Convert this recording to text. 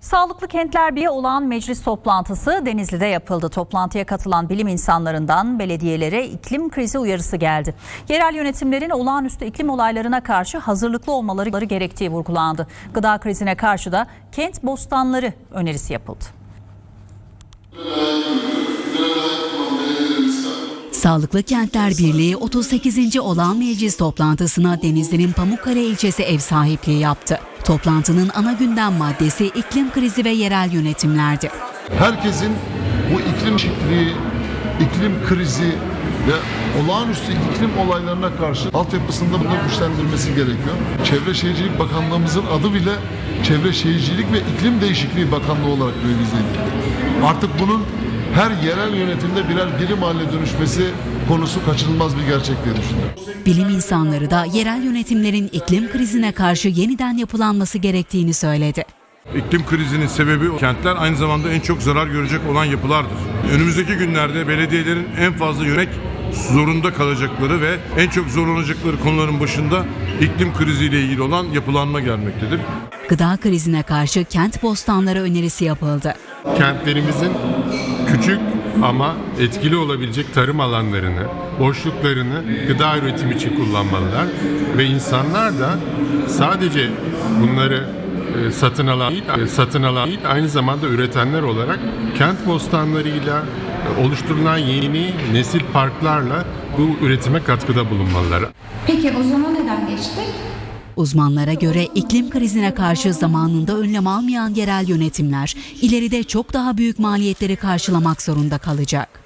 Sağlıklı Kentler Birliği olan meclis toplantısı Denizli'de yapıldı. Toplantıya katılan bilim insanlarından belediyelere iklim krizi uyarısı geldi. Yerel yönetimlerin olağanüstü iklim olaylarına karşı hazırlıklı olmaları gerektiği vurgulandı. Gıda krizine karşı da kent bostanları önerisi yapıldı. Sağlıklı Kentler Birliği 38. olan meclis toplantısına Denizli'nin Pamukkale ilçesi ev sahipliği yaptı. Toplantının ana gündem maddesi iklim krizi ve yerel yönetimlerdi. herkesin bu iklim değişikliği, iklim krizi ve olağanüstü iklim olaylarına karşı altyapısında bunu güçlendirmesi gerekiyor. Çevre Şehircilik Bakanlığımızın adı bile Çevre Şehircilik ve İklim Değişikliği Bakanlığı olarak revize. Artık bunun her yerel yönetimde birer birim haline dönüşmesi konusu kaçınılmaz bir gerçek diye düşünüyorum. Bilim insanları da yerel yönetimlerin iklim krizine karşı yeniden yapılanması gerektiğini söyledi. İklim krizinin sebebi kentler aynı zamanda en çok zarar görecek olan yapılardır. Önümüzdeki günlerde belediyelerin en fazla yönelik zorunda kalacakları ve en çok zorlanacakları konuların başında iklim kriziyle ilgili olan yapılanma gelmektedir. Gıda krizine karşı kent bostanları önerisi yapıldı. kentlerimizin küçük ama etkili olabilecek tarım alanlarını, boşluklarını gıda üretimi için kullanmalılar ve insanlar da sadece bunları satın alan değil, e, satın alan değil, aynı zamanda üretenler olarak kent bostanlarıyla e, oluşturulan yeni nesil parklarla bu üretime katkıda bulunmalılar. Peki o zaman neden geçtik? Uzmanlara göre iklim krizine karşı zamanında önlem almayan yerel yönetimler ileride çok daha büyük maliyetleri karşılamak zorunda kalacak.